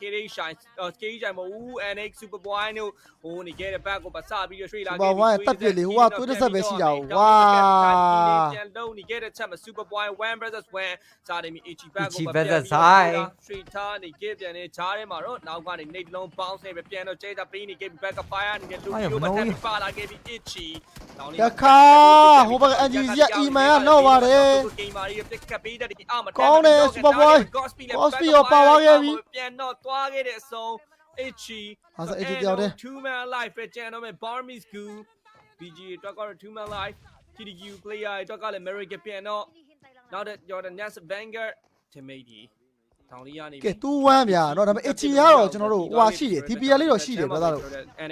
KD shine အော် KD shine မဟုတ်ဘူး NX super boy တို့ဟိုနေခဲ့တဲ့ဘက်ကိုပါစပြီးရွှေ့လာ Super Boy တက်ပြစ်လေဟိုကသွေးတစ်ဆက်ပဲရှိတာကိုဝါ ပြန်လုံးနေခဲ့တဲ့ချက်မှာ super boy 1 versus 1စာနေမီ Ichi back ကို Ichi ပါ versus Sai ရွှေ့ထားနေခဲ့ပြန်နေချားထဲမှာတော့နောက်ကနေနေလုံး bounce နဲ့ပဲပြန်တော့ chase ပေးနေခဲ့ back fire နေခဲ့လူမျိုးမတက်ပြီးပါလာခဲ့ပြီး Ichi တခါဟိုဘက် NGC က Iman ကတော့ပါတယ်ဂိမ်းမာကြီးပြက်ကပေးတဲ့ဒီအာမကောင်းတယ် Super Boy Cosby ရောပါသွားခဲ့ပြီပြန်တော့သွားခဲ့တဲ့အဆုံး Ichi ဟာဆို AG တယောက်တည်း2 man life ပဲကျန်တော့မယ် Barmis Gu BG အတွက်ကတော့2 man life TDQ player အတွက်ကလည်း America ပြန်တော့နောက်တဲ့ Jordan Ness Vanguard teammate ဒီတောင်လေးရနေပြီ ကဲတူဝမ်းဗျာเนาะဒါပေမဲ့ AG ကတော့ကျွန်တော်တို့ဟိုဟာရှိတယ် TPL လေးတော့ရှိတယ်ဗျာသားတို့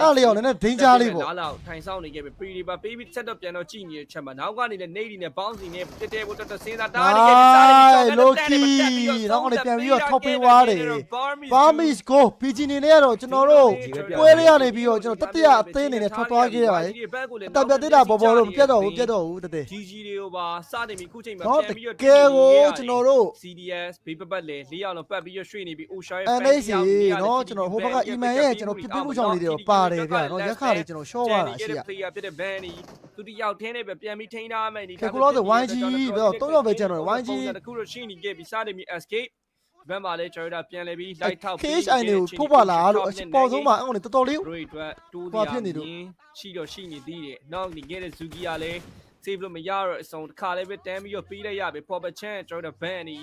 အဲ့လေးရောနည်းနည်းဒိန်းကြားလေးပေါ့ နားလောက်ထိုင်ဆောင်နေခဲ့ပြီ pre ပါပေးပြီး set up ပြန်တော့ကြည့်နေတဲ့ချက်မှာနောက်ကနေလည်း Nate နဲ့ bounce နဲ့တက်တဲ့ဘုတ်တက်စင်းသာတားနေခဲ့ပြီစားနေပြီ Loki နောက်ကနေပြန်ပြီးတော့ထောက်ပေးသွားတယ် Burmese Gold PG နေနဲ့ကတော့ကျွန်တော်တို့ပွဲလေးရနေပြီးတော့ကျွန်တော်တတိယအသင်းအနေနဲ့ထွက်သွားခဲ့ရပါတယ်အတပြတ်သေးတာပေါ်ပေါ်တော့မပြတ်တော့ဘူးပြတ်တော့ဘူးတတိ GG တွေကိုပါစတင်ပြီးခုချိန်မှာပြန်ပြီးတော့ကဲကိုကျွန်တော်တို့ CDS ဘေးပပတ်လေ၄အောင်လုံးပတ်ပြီးရွှေ့နေပြီး Ocean ရဲ့ NAC နော်ကျွန်တော်ဟိုဘက်က Iman ရဲ့ကျွန်တော်ပြပြမှုကြောင့်လေးတွေပါတယ်ဗျာနော်ရက်ခါလေးကျွန်တော်ရှော့ပါတာရှိရ player ဖြစ်တဲ့ Van ကြီးသူတယောက်ထင်းနေပဲပြန်ပြီးထိန်းထားမယ်ဒီကဲကိုလို့ဆို YG ပဲတော့တော့ပဲကျွန်တော် YG တစ်ခုတော့ရှိနေခဲ့ပြီးစတင်ပြီး escape ဘက်မှာလဲကျွန်တော်တို့ပြန်လဲပြီး light ထောက် KHI တွေကိုထုတ်ပါလားလို့အပေါ်ဆုံးမှာအဲ့ကောင်တွေတော်တော်လေးတို့အတွက်တိုးဟွာရဖြစ်နေလို့ရှိတော့ရှိနေသေးတယ်နောက်နေခဲ့တဲ့ Zuki ကလည်း save လို့မရတော့အစုံတစ်ခါလည်းပဲတန်းပြီးတော့ပြီးလိုက်ရပြီ Pop Chan ကျွန်တော်တို့ Vanny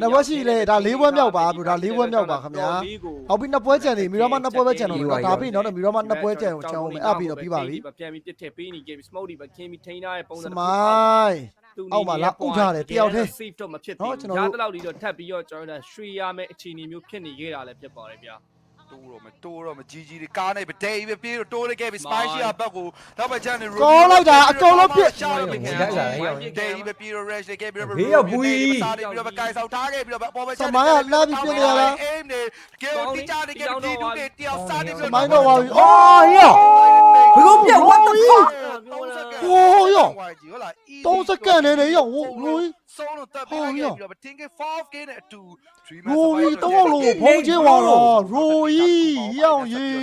နှစ်ပွဲရှိလေဒါ၄ပွဲမြောက်ပါဘုဒါ၄ပွဲမြောက်ပါခင်ဗျာနောက်ပြီးနှစ်ပွဲကျန်နေမီရောမနှစ်ပွဲပဲကျန်တော့ဒါဒါပြီးနော်မီရောမနှစ်ပွဲကျန်ချောင်းမယ်အပြီးတော့ပြီးပါပြီပြန်ပြီးပြစ်ထည့်ပေးနေခဲ့ပြီး smoke ဒီပဲခင်းပြီးထိန်းထားတဲ့ပုံစံစမိုင်း အောက်မှာလာဥထားတယ်တယောက်တည်း safe တော့မဖြစ်နော်သေးကျွန်ဘူးတော်တို့ရတဲ့လောက်လေးတော့ထပ်ပြီးတော့ကျွန်တော်တို့ရွှေရမယ့်အခြေအနေမျိုးဖြစ်နေခဲ့တာလည်းဖြစ်ပါတယ်ဗျာ တိုးတော့မတိုးတော့မကြီးကြီးတွေကားနေပဲဒိတ်ပဲပြေးတော့တိုးလိုက်ခဲ့ပြီ spicy အဘက်ကိုတော့ပဲချန်နေကောင်းလိုက်တာအကုန်လုံးပြစ်ရှာလို့မခံရိုက်လာတယ်ဒိတ်ပဲပြေးတော့ rush လိုက်ခဲ့ပြီးတော့ဘေးရောက်ဘူးစားနေပြီးတော့ကိုင်ဆောင်ထားခဲ့ပြီးတော့ပေါ်ပဲစမိုင်းကလာပြီးပြစ်နေရလားအိမ်နေကဲတိချာနေခဲ့ပြီးဒူတွေတယောက်စားနေပြီးစမိုင်းတော့ပါပြီအော်ဟေ့ဘယ်လိုပြ what the fuck ဟိုးရောဟုတ်လား3စက္ကန့်နဲ့နေရောဟိုလို ဆုံးတော့တက်ပြီးခဲ့ပြီးတော့တင်က5 game နဲ့အတူရိုးကြီးတော့လို့ဖုံးချင်းသွားတော့ရိုးကြီးရောက်ကြီး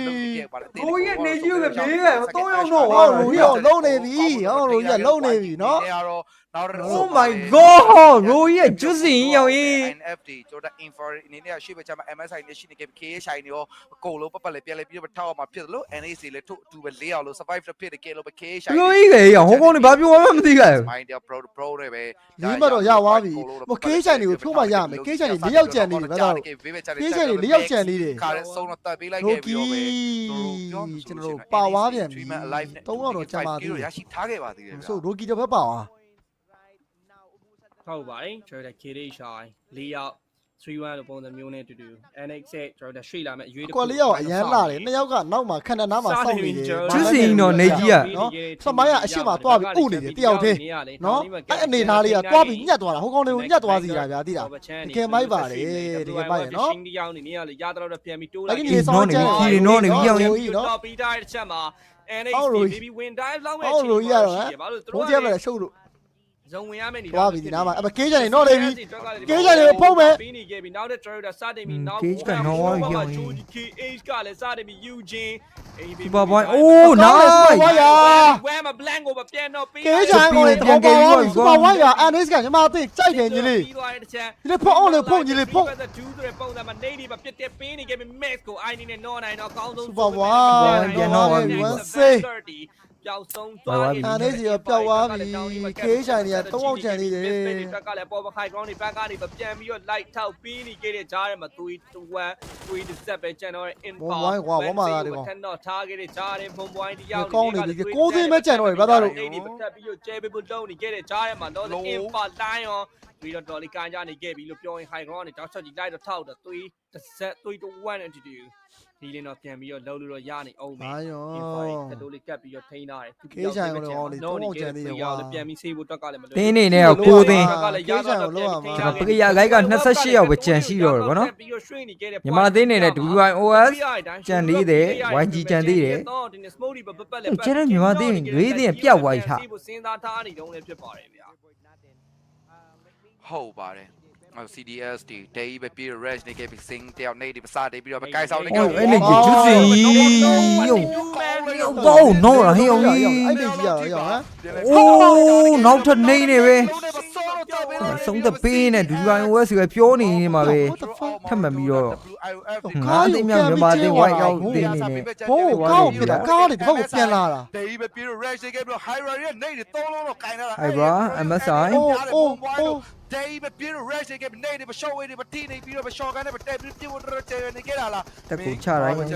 ကိုကြီးနေကြီးပဲဘေးပဲတော့ရောက်တော့ဟောရိုးကြီးလုံးနေပြီဟောရိုးကြီးလုံးနေပြီနော် ကတော့နောက်တော့ Oh my god ရိုးရဲ့ကျွတ်စင်ရောက်ရေး NFT ကျွန်တော် info အနေနဲ့ရှိပဲချမှာ MSI နဲ့ရှိနေခဲ့ KHI နေရောအကုန်လုံးပတ်ပတ်လေးပြန်လေးပြီးတော့ထောက်အောင်မှာဖြစ်တယ်လို့ NAC လည်းထုတ်အတူပဲ၄အောင်လို့ survive ဖြစ်တယ်ကဲလို့ပဲ KHI ရိုးကြီးကရဟောကောင်နေဘာပြောမှမသိကြဘူး မိုင်းတယ် pro pro တွေပဲလေးမတော့ရသွားပြီဟိုကေးချိုင်တွေကိုဖြိုးမှရမယ်ကေးချိုင်တွေ၄ယောက်ကြံနေပြီဗျာတော့ကေးချိုင်တွေ၄ယောက်ကြံနေတယ်ခါရဲဆုံးတော့တက်ပေးလိုက်ရိုခဲ့ပြီးကီတော့ပဲကျွန်တော်တို့ပါဝါပြန်ပြီ Dreamer Alive နဲ့သုံးယောက်တော့ကြာပါသေးတယ်ရရှိထားခဲ့ပါသေးတယ်ဗျာဆိုရိုကီတစ်ဖက်ပါဝါ ဟုတ်ပါတယ်ကျွန်တော်တို့ KD Shine ၄ယောက်3-1လို့ပုံစံမျိုးနဲ့တူတူ NX ရဲ့ကျွန်တော်တို့ရွှေ့လာမယ့်အရွေးတစ်ကွက်လေးယောက်အရန်လာတယ်နှစ်ယောက်ကနောက်မှာခန္ဓာနားမှာစောင့်နေတယ်ကျွတ်စင်တော့နေကြီးကနော်စမိုင်းကအရှိမသွားပြီးဥနေတယ်တယောက်တည်းနော်အဲ့အနေသားလေးကသွားပြီးညက်သွားတာဟိုကောင်လေးကိုညက်သွားစီတာဗျာသိလားတကယ်မိုက်ပါတယ်တကယ်မိုက်ရနော်ရှင်းဒီရောက်နေနေရလေရတော့တော့ပြန်ပြီးတိုးအဲ့လိုက်ဒီနေဆောင်ကြတယ်ခီရီနော်နေပြီးရောက်ရင်ကြီးနော်တော့ပြီးသားတဲ့ချက်မှာ NX အောက်လို့ baby win dive လောက်မဲ့အောက်လို့ရတော့ဟမ်ဘာလို့သူဘုံတို့ကျဲပဲရှုပ်လို့ ဇုံဝင်ရမယ့်နေသွားပြီဒီနားမှာအဲ့ကေးချန်နေတော့လေပြီကေးချန်တွေဖုံးမယ်ပြီးနေခဲ့ပြီနောက်တဲ့ Toyota စတင်ပြီးနောက်ကေးချန်နော်ဝါပြောင်းရင် KH ကလည်းစတင်ပြီး Eugene Super Boy အိုး nice ဝါယာဝဲမ blank ကိုပြန်တော့ပြီးကေးချန်ကိုလည်းတော့ပါဝါစပါဝါယာအန်နစ်ကညီမအသိကြိုက်တယ်ညီလေးပြီးသွားတဲ့ချက်ဒီလေဖုံးအောင်လေဖုံးညီလေးဖုံးဒူးဆိုတဲ့ပုံစံမှာနေဒီမှာပြစ်တဲ့ပေးနေခဲ့ပြီ max ကို ID နဲ့ non နိုင်တော့အကောင်းဆုံး Super Boy ပြန်တော့ပါပြီ one say ပျောက်ဆုံးသွားအန်နစ်စီရောပျောက်သွားပြီကေးချန်တွေက၃အောင်ချန်နေတယ်ဘက်ကလည်းပေါ်ပခိုင်ကောင်းနေဘက်ကနေပြန်ပြီးတော့ light ထောက်ပြီးနေခဲ့တဲ့ဂျားထဲမှာသွေး1သွေးတစ်ဆက်ပဲကျန်တော့ in ဘုံဝိုင်းကွာဝမ်းမာသားတွေကောထန်တော့ထားခဲ့တဲ့ဂျားထဲဘုံပွိုင်းတယောက်ကောင်းနေပြီကိုးသိမ်းပဲကြံတော့တယ်ဗျာသားတို့နေဒီပတ်သက်ပြီးတော့ကျဲပေးဖို့လုံးနေခဲ့တဲ့ဂျားထဲမှာတော့ in for lion ပြီးတော့ဒေါ်လီကန်ကြနေခဲ့ပြီလို့ပြောရင် high ground နဲ့တောက်ချက်ကြီးလိုက်တော့ထောက်တော့သွေးတစ်ဆက်သွေး1 and 2ဒီလင်းတော့ပြန်ပြီးတော့လှုပ်လို့တော့ရနေအောင်ပြီဘာယောကတိုးလေးကပ်ပြီးတော့ထိန်းထားတယ်ကေးချန်ကိုလည်းဟောလေသုံးအောင်ချန်သေးတယ်ကွာပြန်ပြီးဆေးဖို့တွက်ကလည်းမလွယ်တင်းနေနဲ့ကိုကိုသိန်းကလည်းရတော့ပြန်ပြီးထိန်းထားပကရလိုက်က28ယောက်ပဲကြံရှိတော့တယ်ဗောနော်ပြီးတော့ရွှေ့နေခဲ့တဲ့မြန်မာသိန်းနေနဲ့ WIOS ကြံသေးတယ် YG ကြံသေးတယ်တော့ဒီနေ့ smoke ဒီပပပလက်ကျန်တဲ့မြန်မာသင်းတွေလေးသင်းကပြတ်သွားပြီဟာဆေးဖို့စဉ်းစားထားနေတုန်းလည်းဖြစ်ပါတယ်ဗျာ ဟုတ်ပါတယ် CDS တီတေးပဲပြီး rush နေခဲ့ပြီး sing တယောက်နေဒီပစာတေးပြီးတော့ကိုင်ဆောင်နေခဲ့ အဲ့လေကိုကျူးစီယုံ တော့ no လားဟေးအောင်ကြီးအဲ့ဒီကြီးရအောင်ဟမ်ဆုံးသက်ပေးနေဒူဒူအိုင် OS ပဲပြောနေနေမှာပဲငါသိမြောက်မြန်မာသိဝိုင်းရောက်သိနေနေဟိုးကောက်ဖြစ်တာကားတွေဒီဘက်ကိုပြန်လာတာတေးပဲပြီး rush နေခဲ့ပြီးတော့ hierarchy နဲ့နေသုံးလုံးတော့ကိုင်လာတာ ဟိုင်ဘရာ MSI အိုးအိုးအိုး day ပဲပြီး rush နေခဲ့ပြီးနေဒီမ show ဝေးဒီမတီးနေပြီးတော့မ show ကနေမတက်ပြီးပြဖို့တော့ချေနေခဲ့တာလားတက်ကိုချတိုင်းမရ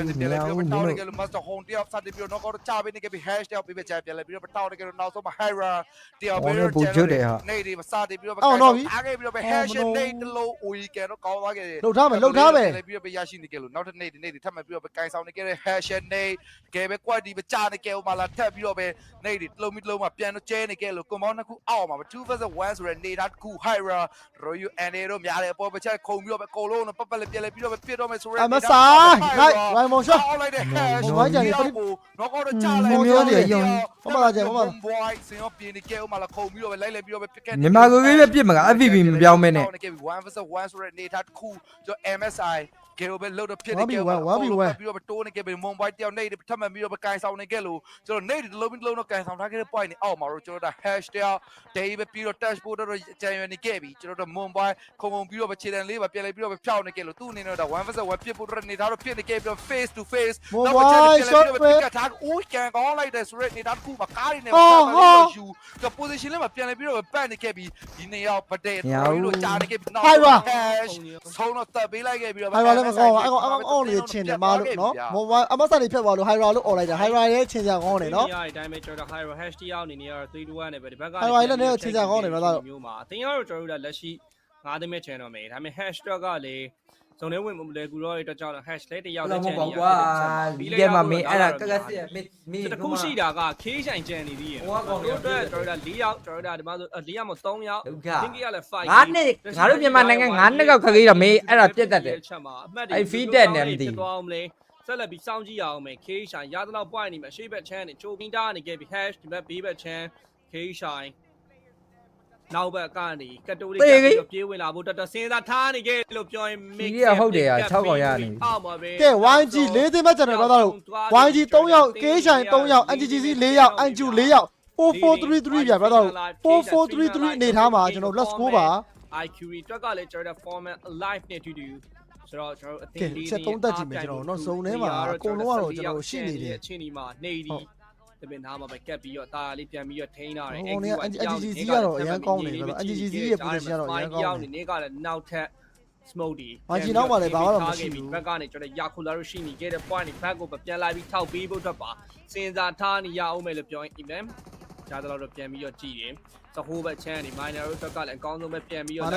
ဘူးမင်းတို့ကလမတ်ဟွန်တယောက်စတဲ့ပြီးတော့တော့ချပေးနေခဲ့ပြီး hash တယောက်ပြီးပဲချပြလဲပြီးတော့တောင်းနေခဲ့တော့နောက်ဆုံးမှာ hira တယောက်ပြီးတော့နေဒီမစတဲ့ပြီးတော့အားခဲ့ပြီးတော့ hash နေတလို့ weekend တော့ကောင်းသွားခဲ့တယ်လှုပ်ထားမယ်လှုပ်ထားမယ်ပြီးတော့ရရှိနေကြလို့နောက်တစ်နေ့ဒီနေ့ဒီထပ်မပြီးတော့ကိုင်ဆောင်နေကြတဲ့ hash နေကဲပဲ quality ပဲကြာနေကြဦးမလားထပ်ပြီးတော့ပဲနေ့ဒီတလုံးမီတလုံးမှာပြန်တော့ကျဲနေကြလို့ compound နှစ်ခုအောက်မှာ2 versus 1ဆိုတဲ့နေတာတစ်ခု hira royu and တို့များတယ်ပေါ်ပချက်ခုံပြီးတော့ပဲအကုန်လုံးတော့ပတ်ပတ်လေးပြက်လဲပြီးတော့ပဲပြစ်တော့မယ်ဆိုရဲအမဆိုင်လိုက်ရိုင်မွန်ရှော့အောက်လိုက်တဲ့ hash ဝိုင်းကြတယ်ကိုတော့ကတော့ကြာလိုက်မမျိုးတွေယုံဟုတ်ပါလားကျန်ဟုတ်ပါလားဘွိုင်းစင်ရောပြင်းနေကြဦးမလားခုံပြီးတော့ပဲလိုက်လိုက်ပြီးတော့ပဲပြက်ခဲ့မြန်မာကိုပဲပြစ်မှာက FVP မပြောင်းမဲနဲ့ 1 versus 1ဆိုတဲ့နေထားတစ်ခုကျွန်တော် MSI ကဲတော့ပဲလို့တော့ဖြစ်နေ 1v1 ကြပါ 1v1 ပြီးတော့တိုးနေကြပြီမွန်ဘိုင်းတယောက်နေထပ်မှပြီးတော့ပဲကန်ဆောင်နေကြလို့ကျွန်တော်နေဒီလုံးပြီးလုံးတော့ကန်ဆောင်ထားခဲ့တဲ့ point နေအောက်မှာတော့ကျွန်တော်တို့ hash တယောက် day ပဲပြီးတော့ touch ပို့တော့ကြံရနေခဲ့ပြီကျွန်တော်တို့မွန်ဘိုင်းခုံခုံပြီးတော့ပဲခြေတန်းလေးပါပြန်လိုက်ပြီးတော့ပဲဖြောက်နေကြလို့သူ့အနေနဲ့တော့1 versus 1ပြစ်ဖို့တော့နေထားတော့ဖြစ်နေခဲ့ပြီးတော့ face to face မွန်ဘိုင်း shot ပဲကထားဦးကန်ကောင်းလိုက်တဲ့ဆိုရက်နေတာတစ်ခုမှာကားတွေနဲ့ပတ်ပတ်လေးတော့ယူက position လေးမှာပြန်လိုက်ပြီးတော့ပတ်နေခဲ့ပြီးဒီနေရောက်ပတဲ့လို့ကြားနေခဲ့ပြီးနောက်ဆုံးတော့တပ်ပေးလိုက်ခဲ့ပြီးတော့ဟိုင်ရာလည်းမကောင်းဘူးအဲ့ကောင်အဲ့ကောင်အောင်းနေချင်းတယ်မလို့နော်မိုဘိုင်းအမဆန်နေဖြတ်သွားလို့ဟိုင်ရာလို့អော်လိုက်တာဟိုင်ရာရဲ့ချင်းစရာကောင်းတယ်နော်ဒီအတိုင်းပဲကျွန်တော် hero hash တယောက်အနေနဲ့ကတော့3 to 1နဲ့ပဲဒီဘက်ကဟိုင်ရာလည်းလည်းချင်းစရာကောင်းတယ်ဗျာသားတို့မျိုးမှာအတင်းကတော့ကျွန်တော်တို့လက်ရှိ9သိန်းမဲ့ channel မယ်ဒါပေမဲ့ hash တော့ကလည်း စုံနေဝင်မလဲကူတော့အတွက်ကြောင့် hash လေးတယောက်လောနဲ့က်မ channel ပေါ့ကွာဒီကမှာမင်းအဲ့ဒါကကစစ်မင်းမင်းတခုရှိတာကခေးဆိုင်ကျန်နေသေးရဲ့တို့အတွက်ကျွန်တော်တို့4ယောက်ကျွန်တော်တို့ဒီမှာဆို4ယောက်မ3ယောက်ဒုက္ခသင်ကြီးကလည်း5ငါနဲ့ငါတို့မြန်မာနိုင်ငံငါနှစ်ကောက်ခကြီးတော့မင်းအဲ့ဒါပြတ်တတ်တယ်ချက်မှာအမှတ်အဲ့ feed တက်နေမှမသိဘူးသွားအောင်လေဆက်လက်ပြီးစောင့်ကြည့်ရအောင်မယ် K ဆိုင်ရသလောက် point နေမှာရှေ့ဘက် channel နဲ့ချိုးပြီးတားနေခဲ့ပြီး hash ဒီဘက် B ဘက် channel K ဆိုင် နောက်ဘက်ကနေကတိုလေးတက်ပြီးပြေးဝင်လာဖို့တော်တော်စဉ်းစားထားနေခဲ့လို့ပြောရင်ဒီကဟုတ်တယ်ဟာ6កောင်ရနေပြီအောက်မှာပဲကဲ YG ၄သိန်းပဲကျန်တယ်ဗျာသားတို့ YG 3ယောက် K ဆိုင်3ယောက် NGGC 4ယောက် NJU 4ယောက်4433ဗျာဗျာသားတို့4433အနေထားမှာကျွန်တော် let's go ပါ IQ တွက်ကလည်းကျွန်တော် format live နဲ့တူတူဆိုတော့ကျွန်တော်အသကဲင်းလေးချက်သုံးသက်ကြည့်မယ်ကျွန်တော်နောက်ဆုံးထဲမှာအကုန်လုံးကတော့ကျွန်တော်ရှိနေတယ်အချင်းဒီမှာနေဒီ တပင်သားမှာပဲကက်ပြီးတော့တာယာလေးပြန်ပြီးတော့ထိန်းထားတယ်ဟိုနေက NGGC ကတော့အရန်ကောင်းတယ်ဗျာ NGGC ရဲ့ position ကတော့အရန်ကောင်းတယ်နေကလည်းနောက်ထပ် smoke ဒီ YG နောက်မှာလည်းဘာမှတော့မရှိဘူးဘက်ကနေကျွန်တော်ယာခုလာလို့ရှိနေခဲ့တဲ့ point ဘက်ကိုပြန်လာပြီးထောက်ပေးဖို့အတွက်ပါစဉ်းစားထားနေရအောင်မယ်လို့ပြောရင် event ကြားတော့တော့ပြန်ပြီးတော့ကြည်တယ် သဟိုးဘက်ချမ်းနေ minor တို့ဘက်ကလည်းအကောင်းဆုံးပဲပြန်ပြီးတော့စ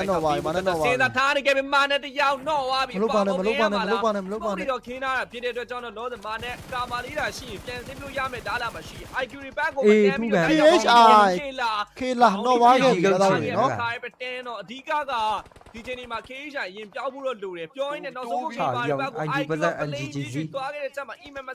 ဉ်းစားထားနေခဲ့ပြီမာနဲ့တယောက်တော့သွားပြီမလုပ်ပါနဲ့မလုပ်ပါနဲ့မလုပ်ပါနဲ့မလုပ်ပါနဲ့တော့ခင်းထားတာဖြစ်တဲ့အတွက်ကြောင့်တော့လောသမာနဲ့ကာမာလေးတာရှိရင်ပြန်သိလို့ရမယ်ဒါလာမရှိ IQ ဘက်ကိုခေလာတော့ဝါခဲ့ပြီဗျာသားတို့နော်ခိုင်းပတင်းတော့အဓိကကဒီချိန်ဒီမှာ KH ရင်ပြောင်းဖို့တော့လိုတယ်ပြောရင်းနဲ့နောက်ဆုံးကိုပါဘက်ကို IQ သွားခဲ့တဲ့ချက်မှာ email မစ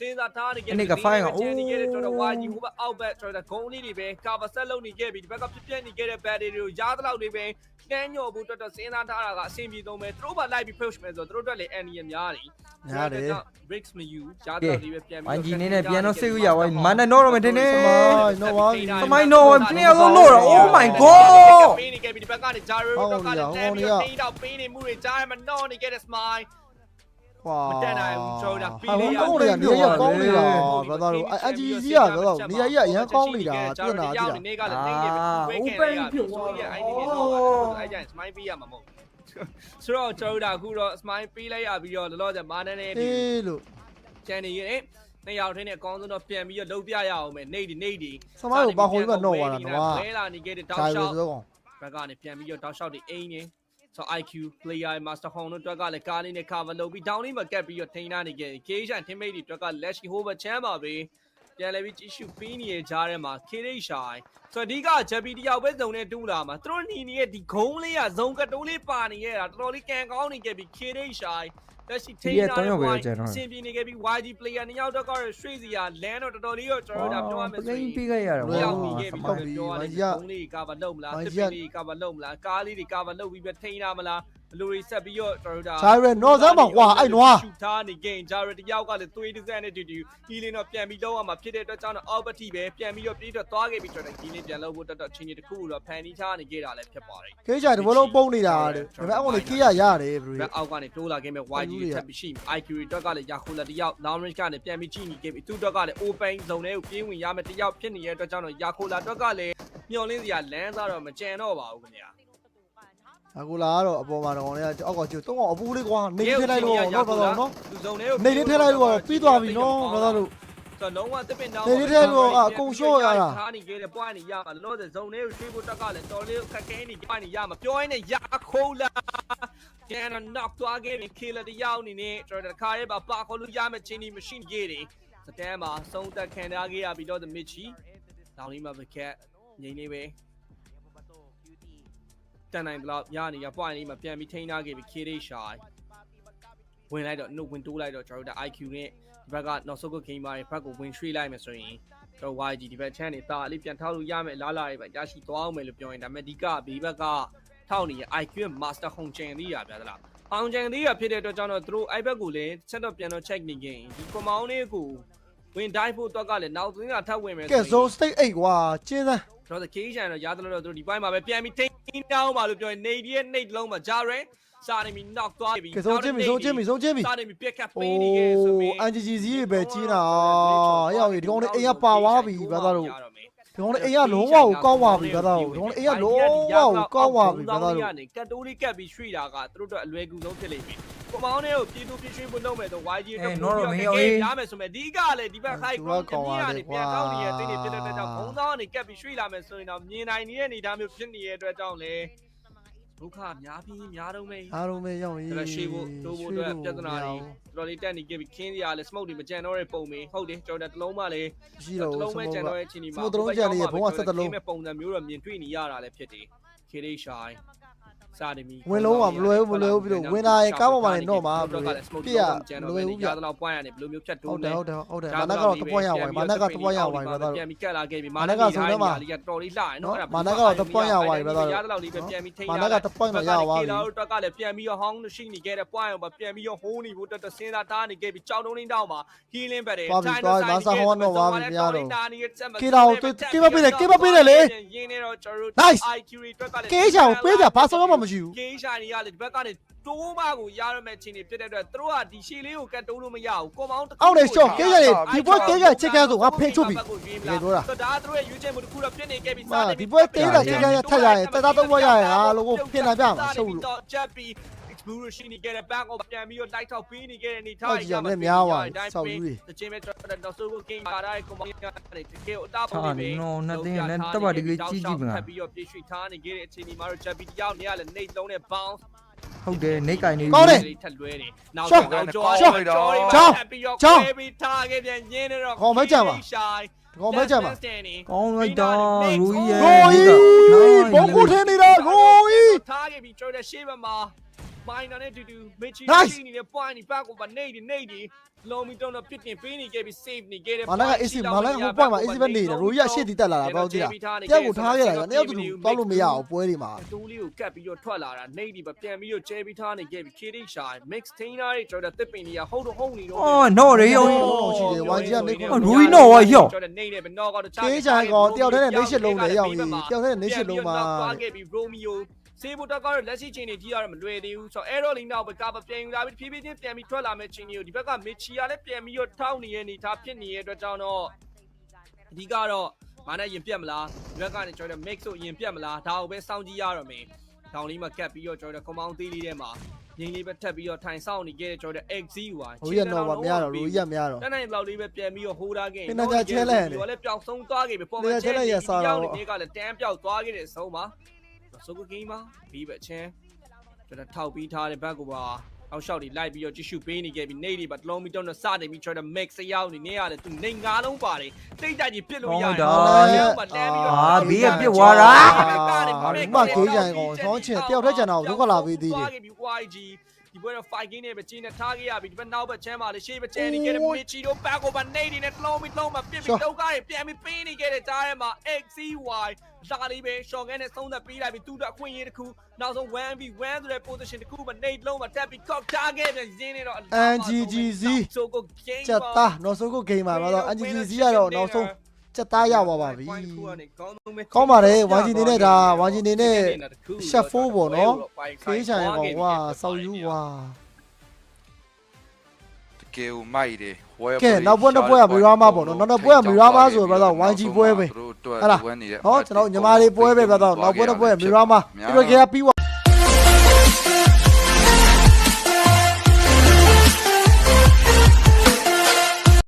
စဉ်းစားထားနေခဲ့နေခဲ့တဲ့ကျွန်တော် YG ဟိုဘက်အောက်ဘက်ကျွန်တော်ဂုံးလေးတွေပဲကာဗာဆက်လုပ်နေခဲ့ပြီးဒီဘက်ကဖြစ်ပြနေခဲ့တဲ့ battery တွေကိုရားသလောက်တွေပဲတန်းညော်ဖို့တော်တော်စဉ်းစားထားတာကအဆင်ပြေဆုံးပဲသူတို့ပါလိုက်ပြီး push မယ်ဆိုတော့သူတို့အတွက်လည်း enemy များတယ်များတယ် breaks မယူရားသလောက်တွေပဲပြန်ပြီး YG နေနဲ့ပြန်တော့စိတ်ရဝိုင်းမနဲ့တော့မတင်နေစမိုင်းနော်ဝါသမိုင်းတော့ပြန်ရတော့လို့ Oh my god ပေးနေခဲ့ပြီးဒီဘက်ကနေဂျာရိုဘက်ကလည်းတန်းပြီးတင်းတော့ပေးနေမှုတွေကြားရမှာတော့နေခဲ့တဲ့ smile ကွာမတက်နိုင်ဘူးကျွန်တော်တို့ဟာဟိုကောင်းနေတာနေရာကောင်းနေတာဗျာသားတို့ NGGC ကဗျာသားနေရာကြီးအရန်ကောင်းနေတာပြည့်နာကြည့်တာနေကလည်းတင်းခဲ့ပြီးဝေးခဲ့ရပြီဆိုရအဲ့ဒီတော့အဲ့ကျရင် smile ပေးရမှာမဟုတ်ဆိုတော့ကျွန်တော်တို့အခုတော့ smile ပေးလိုက်ရပြီးတော့လောလောဆယ်မာနနဲ့အေးလို့ကျန်နေရင်နှစ်ယောက်ထင်းနဲ့အကောင်းဆုံးတော့ပြန်ပြီးတော့လုံးပြရအောင်မယ်နေဒီနေဒီစမိုင်းကိုဘာခေါ်ပြီးတော့သွားတာနော် လဲလာနေခဲ့တဲ့တောဂျာက်လျှောရိုက်ဆိုကောင်ဘက်ကနေပြန်ပြီးတော့တောက်လျှောက်တွေအိင်းနေ ဆို IQ player master home တို့အတွက်ကလည်းကားလေးနဲ့ cover လုပ်ပြီး down လေးမှာကတ်ပြီးတော့ထိန်းထားနေခဲ့ K-Shan teammate တွေအတွက်က Lash Hover ချမ်းပါပဲ ပြန်လည်းပြီးကြည့်ရှုပြီးနေရကြားထဲမှာ K-Shan ဆိုတော့အဓိက JP တယောက်ပဲဇုံနဲ့တူးလာမှာသူတို့ညီနေတဲ့ဒီဂုံးလေးကဇုံကတိုးလေးပါနေရတာတော်တော်လေးကန်ကောင်းနေခဲ့ပြီး K-Shan လက်ရှိဒီထိန်းရဲ့ထားသုံးယောတဲ့က်ပဲ wide ကျန်တော့အဆင်ပြေနေခဲ့ပြီး YG player နှစ်ယောက်တော့ကတော့ရွှေ့စီရလမ်းတော့တော်တော်လေးတော့ကျွန်တော်တို့ဒါပြောရမယ်ပဆိုကိရင်န်းပေးခဲ့ရတာလွယ်ရောက်ဘူးနေခဲ့ပြီဟုတ်ဆိုပြီပြောရတယ်ဝိုင်းရဘုံလေးကပါလုံးမလားဝိုင်းတစ်ရပင်းလေးကပါလုံးမလားကားလေးတွေကပါလုံးပြီးပဲထိန်းထားမလား ဘလူတွေဆက်ပြီးတော့ကျွန်တော်တို့ဒါဂျာရက်နော်စမ်းပါကွာအဲ့နွားရှူထားနေခဲ့ဂျာရက်တယောက်ကလည်းသွေးတစ်စက်နဲ့တူတူဟီလင်းတော့ပြန်ပြီးတော့ရမှာဖြစ်တဲ့အတွက်ကြောင့်တော့အော်ဘတီပဲပြန်ပြီးတော့ပြေးတော့သွားခဲ့ပြီးကျွန်တော်ဟီလင်းပြန်လို့ဖို့တော်တော်ချင်းချင်းတစ်ခုတော့ဖန်တီးထားနေခဲ့တာလည်းဖြစ်ပါတယ်ကေးချာဒီဘလုံးပုံနေတာတဲ့ဒါပေမဲ့အခုလေကေးရရတယ်ဘဘယ်က်အောက်ကနေတိုးလာခဲ့မဲ့ YG ထပ်ပြီးရှိ IQ အတွက်ကလည်းယာခိုလာတယောက် long range ကနေပြန်ပြီးကြည့်နေခဲ့ပြီးသူ့အတွက်ကလည်း open zone ထဲကိုပြေးဝင်ရမယ်တယောက်ဖြစ်နေတဲ့အတွက်ကြောင့်တော့ယာခိုလာအတွက်ကလည်းမျောလင်းစရာလမ်းစားတော့မကြံတော့ပါဘူးခင်ဗျာ အခုလာကတော့အပေါ်မှာတော့လည်းအောက်ကကျတော့တော့အပူလေးကွာနေထည့်လိုက်လို့တော့တော့နော်သူ zone ထဲကိုနေလေးထည့်လိုက်လို့ပြီးသွားပြီနော်ဘာသာလို့ဆိုတော့လုံးဝတစ်ပင်တောင်းနေလေးထည့်လို့အကုန်လျှော့ရတာထားနေခဲ့တဲ့ point နေရမှာလောဆယ် zone ထဲကိုရွှေ့ဖို့တက်ကလည်းတော်လေးခက်ခဲနေ point နေရမှာပြောရင်းနဲ့ယာခိုလာကျန်တော့ knock သွားခဲ့ပြီး killer တယောက်အနေနဲ့ကျွန်တော်တခါရဲပါပါခေါ်လို့ရမယ့်ချင်းဒီ machine ကြီးတွေစတန်မှာဆုံးသက်ခံထားခဲ့ရပြီးတော့ the mitchy တောင်းလေးမှာ wicket ငိမ့်လေးပဲ တန်နိုင်ဘလောက်ရနေရ point လေးမှာပြန်ပြီးထိန်းထားခဲ့ပြီး KD shy ဝင်လိုက်တော့နှုတ်ဝင်တိုးလိုက်တော့ကျွန်တော်တို့ IQ နဲ့ဒီဘက်က not so good game တွေဘက်ကိုဝင်ရွှေ့လိုက်မယ်ဆိုရင်တော့ YG ဒီဘက် channel နေတာလေးပြန်ထောက်လို့ရမယ်လားလားတွေပဲရရှိသွားအောင်မယ်လို့ပြောရင်ဒါပေမဲ့ဒီကဘေးဘက်ကထောက်နေရ IQ ရဲ့ master ဟုန်ချန်သေးရဗျာသလားအောင်ချန်သေးရဖြစ်တဲ့အတွက်ကြောင့်တော့သူတို့ iPad ကိုလည်းချက်တော့ပြန်တော့ check နေကြရင်ဒီ command လေးကို ဝင် dive ဖို့တော့ကလည်းနောက်သွင်းကထပ်ဝင်မယ်ကဲ zone state 8ကွာကျင်းစမ်းကျွန်တော်တို့ cage တော့ရားတယ်လို့သူတို့ဒီပိုင်းမှာပဲပြန်ပြီးထိန်းတောင်းပါလို့ပြောရင် Nate ရဲ့ Nate လုံးမှာဂျာရဲစာနေပြီး knock သွားပြီကဲ zone ချင်းပြီ zone ချင်းပြီ zone ချင်းပြီစာနေပြီးပြက်ခတ်အိုပေးနေခဲ့ဆိုပြီးး NGG စီးတွေပဲကြီးတာရောက်ပြီဒီကောင်လေးအိမ်ကပါသွားပြီဘာသာလို့ဒီကောင်လေးအိမ်ကလုံးဝကိုကောက်သွားပြီဘာသာလို့ဒီကောင်လေးအိမ်ကလုံးဝကိုကောက်သွားပြီဘာသာလို့ကတ်တိုးလေးကတ်ပြီးရွှေ့တာကသူတို့အတွက်အလွယ်ကူဆုံးဖြစ်လိမ့်မယ်။ ကိုမောင်းလေးကိုပြည်သူပြည်ရွှေ့ဖို့လုပ်မယ်ဆို YG အတွက်ရမယ်ဆိုမဲ့ဒီကလည်းဒီဘက် high ground ကမြင်ရတယ်ပြန်ကောင်းနေတဲ့တင်းတွေဖြစ်တဲ့အတွက်ကြောင့်ဘုံသားကနေကတ်ပြီးရွှေ့လာမယ်ဆိုရင်တော့မြင်နိုင်နေတဲ့အနေအထားမျိုးဖြစ်နေတဲ့အတွက်ကြောင့်လေဒုက္ခများပြီးများတော့မယ်အားလုံးပဲရောက်ပြီဒါတော့ရှေ့ဖို့တိုးဖို့အတွက်ပြဿနာတွေတော်တော်လေးတက်နေခဲ့ပြီးခင်းစရာလည်း smoke တွေမကြံတော့တဲ့ပုံပဲဟုတ်တယ်ကျွန်တော်တလုံးမှလည်းရှိတော့တဘူးလုံးစပဲမောကြံကတော့တဲ့ချင်းဒီမှာစမောတလုံးကြံလေးဘုံကဆက်တလုံးမဲ့ပုံစံမျိုးတော့မြင်တွေ့နေရတာလည်းဖြစ်တယ် KD shy စာနေပြီဝင်လုံးကမလွယ်ဘူးမလွယ်ဘူးပြီးတော့ဝင်လာရင်ကားပေါ်မှာနေတော့မှာတော့ကလည်း smoke ပြရကြံမတော့လွယ်ပဲဘူးပြရတော့ပွိုင်းရတယ်ဘယ်လိုမျိုးဖြတ်ဟုတိုးတ်လဲတယ်ဟုတ်တယ်ဟုတ်တယ်မာနကတော့တပွင့်ရဝင်မာနကတပွင့်ရဝင်ဘာသာလို့ပြန်ပြီးကက်လာခဲ့ပြီမာမာနနကကဆိုဆိုတော့တော့မာမှာလီကတော်လေးလှရနော်မာနကတော့တပွင့်ရဝင်ဘာသာလို့ရတော့လေးပဲပြန်ပြီးထိန်းမာနကတပွင့်တော့ရသွားပြီလာတော့ကလည်းပြန်ပြီးတော့ဟောင်းရှိနေခဲ့တဲ့ point ကိုပြန်ပြီးတော့ဟိုးနေဖို့တက်တစင်းသားတားနေခဲ့ပြီးကြောင်တုံးလေးတောက်မှာ healing ပဲတယ်သွားပြီသွားပြီမာဆာဟောင်းတော့သွားပြီမရတော့ကေတာကိုကေမပေးတယ်ကေမပေးတယ်လေရင်းနေတော့ကျွန်တော်တို့ Nice IQ အတွက်ကလည်းကေးချောင်ပေးတာဘာဆောင်မှမရှိဘူးကေးရှာနေရလေဒီဘက်ကနေတိုးမကိုရရမယ့်ချင်းနေဖြစ်တဲ့အတွက်သူတို့ကဒီရှည်လေးကိုကတ်တိုးလို့မရဘူးကွန်မောင်းတစ်ခုအောက်နေရှော့ကေးရတယ်ဒီဘွက်ကေးကချက်ကန်းဆိုငါဖိတ်ချုပ်ပြီလေပြောတာဒါသူတို့ရဲ့ရွေးချယ်မှုတစ်ခုတော့ဖြစ်နေခဲ့ပြီမာဒီဘွက်တေးတာချက်ကန်းရထက်ရရင်တက်သားတော့ဘွက်ရရင်အားလုံးကိုပြင်နိုင်ပြမှာရှုပ်လို့ချက်ပြီး ဘူရရှိနေခဲ့တဲ့ back ကိုပြန်ပြီးတော့ light top ပေးနေခဲ့တဲ့အနေထားဟုတ်ကြည့်ရမယ်များသွားပြီဆောက်ယူတွေတချင်းပဲကျွန်တော်တော့ဆိုကိုကင်းပါတဲ့ command ကနေတကယ်အတားပုံဟာလေးပဲနော်နှစ်သိန်းနဲ့တက်ပါဒီကလေးကြီးကြီးမလားထပ်ပြီးတော့ပြေးရွှေ့ထားနေခဲ့တဲ့အချိန်ဒီမှာတော့ Jappy တယောက်နေရလဲ Nate လုံးနဲ့ bounce ဟုတ်တယ်နေကင်နေကောင်းတယ်ထက်လွဲတယ်နောက်ရှော့တော့ကျော်ရှော့ကျော်ချောင်းပြီးတော့ချောင်းခွဲပြီးထားခဲ့ပြန်ရင်းနေတော့ခေါင်းမဲကြပါရှိုင်းဒီကောင်မဲချက်မှာကောင်းလိုက်တာရူကြီးရဲ့ကိုကြီးဘုံခုထင်းနေတာကိုကြီးထားခဲ့ပြီးကျော်တဲ့ရှေ့ဘက်မှာ minor နဲ့တူတူ Mitchie Nice ရှိနေတဲ့ point ဒီ back ကိုပါနေနေနေဒီလုံးမီတုံးတော့ပြစ်တင်ပေးနေခဲ့ပြီး save နေခဲ့တဲ့မာနက AC မာနကဟိုပွိုင်မှာ AC ပဲနေတယ်ရိုးရရှေ့တီတက်လာတာဘာလို့ကြည့်လားတက်ကိုထားခဲ့တာကနှစ်ယောက်တူတူတောက်လို့မရအောင်ပွဲတွေမှာတိုးလေးကိုကတ်ပြီးတော့ထွက်လာတာနေဒီပဲပြန်ပြီးတော့ကျဲပြီးထားနေခဲ့ပြီး KD shy mix tainer တွေကျော်တဲ့တစ်ပင်ကြီးကဟုတ်တော့ဟုတ်နေတော့အော်နော်ရေယောရှိတယ် YG ကနေခုရူကြီးနော်ဝါယောကျော်တဲ့နေနဲ့ဘနော်ကတော့ကေးချိုင်ကောင်တယောက်တည်းနဲ့နေရှစ်လုံးလေရောက်ပြီတယောက်တည်းနဲ့နေရှစ်လုံးမှာသွားခဲ့ပြီး Romeo စေဘူတက်ကတော့လက်ရှိချိန်တွေကြီးရတော့မလွယ်သေးဘူးဆိုတော့ Aero လေးနောက်ပဲကပါပြန်ယူလာပြီးဖြည်းဖြည်းချင်းပြန်ပြီးထွက်လာမယ့်ချိန်တွေကိုဒီဘက်က Michi ကလည်းပြန်ပြီးတော့ထောက်နေရနေထားဖြစ်နေတဲ့အတွက်ကြောင့်တော့အဓိကတော့မာနဲ့ရင်ပြတ်မလားဒီဘက်ကနေကျော်တဲ့ mix ဆိုရင်ပြတ်မလားဒါကိုပဲစောင့်ကြည့်ရတော့မယ်တောင်လေးမှာကတ်ပြီးတော့ကျော်တဲ့ command သေးလေးထဲမှာငင်းလေးပဲထပ်ပြီးတော့ထိုင်ဆောင်နေခဲ့တဲ့ကျော်တဲ့ XZ ဟွာဟိုရတော့မရတော့ရိုးရမရတော့တန်းနိုင်လောက်လေးပဲပြန်ပြီးတော့ဟိုးထားခဲ့ပင်နာချဲလဲတယ်ဒီကလည်းပျောက်ဆုံးသွားခဲ့ပြီပေါ်ပင်နာချဲလဲရစားတော့ဒီကလည်းတန်းပျောက်သွားခဲ့တဲ့အဆုံးမှာ ဆိုကိုဂိမ်းမှာဘီးပဲချင်းကျွန်တော်ထောက်ပြီးထားတဲ့ဘက်ကပါအောက်လျှောက်တွေလိုက်ပြီးတော့ကြည့်ရှုပေးနေခဲ့ပြီးနေတွေပါတလုံးမီတုံးနဲ့စနေပြီးကျွန်တော် mix ရောက်နေနေရတယ်သူနေငါးလုံးပါတယ်တိတ်တိုက်ကြီးပြစ်လို့ရတယ်ဟာဘေးကပြစ်သွားတာ ဒီမှာကေးချိုင်ကောင်ဆောင်းချင်တယောက်တည်းကျန်တော့ဒုက္ခလာပေးသေးတယ်သွားခဲ့ပြီး YG ဒီပွဲတော့ fight game နဲ့ပဲကျင်းနဲ့ထားခဲ့ရပြီဒီဘက်နောက်ဘက်ချမ်းပါလေရှေ့ဘက်ကျဲနေခဲ့တဲ့မီချီတို့ back over နေနေနဲ့လုံးပြီးလုံးမှာပြစ်ပြီးဒုက္ခတွေပြန်ပြီးပေးနေခဲ့တဲ့ကြားထဲမှာ XCY လာလေးပဲရှော့ကဲနဲ့သုံးသက်ပေးလိုက်ပြီးသူ့အတွက်အခွင့်အရေးတစ်ခုနောက်ဆုံး 1v1 ဆိုတဲ့ position တစ်ခုမှာနေလုံးမှာတက်ပြီး cock target နဲ့ရင်းနေတော့ NGGZ ဆိုကို game ချက်သားနောက်ဆုံးကိုဂိမ်းပါတော့ NGC ကတော့နောက်ဆုံး ချက်သားရပါပါပြီကောင်းပါတယ်ဝမ်ဂျီနေနဲ့ဒါဝမ်ဂျီနေနဲ့ Chef Four ပေါ့နော်ဖေးချန်ကောင်ကွာဆောက်ယူကွာတကယ်မိုက်တယ်ဝဲကဲနောက်ပွဲတစ်ပွဲကမီရာမာပေါ့နော်နောက်တစ်ပွဲကမီရာမာဆိုတော့ 1G ပွဲပဲသူတို့အတွက်ဟဲ့လားဝဲနေတဲ့နော်ကျွန်တော်ညီမလေးပွဲပဲပြတော့နောက်ပွဲတစ်ပွဲကမီရာမာပြီးတော့ကပြီး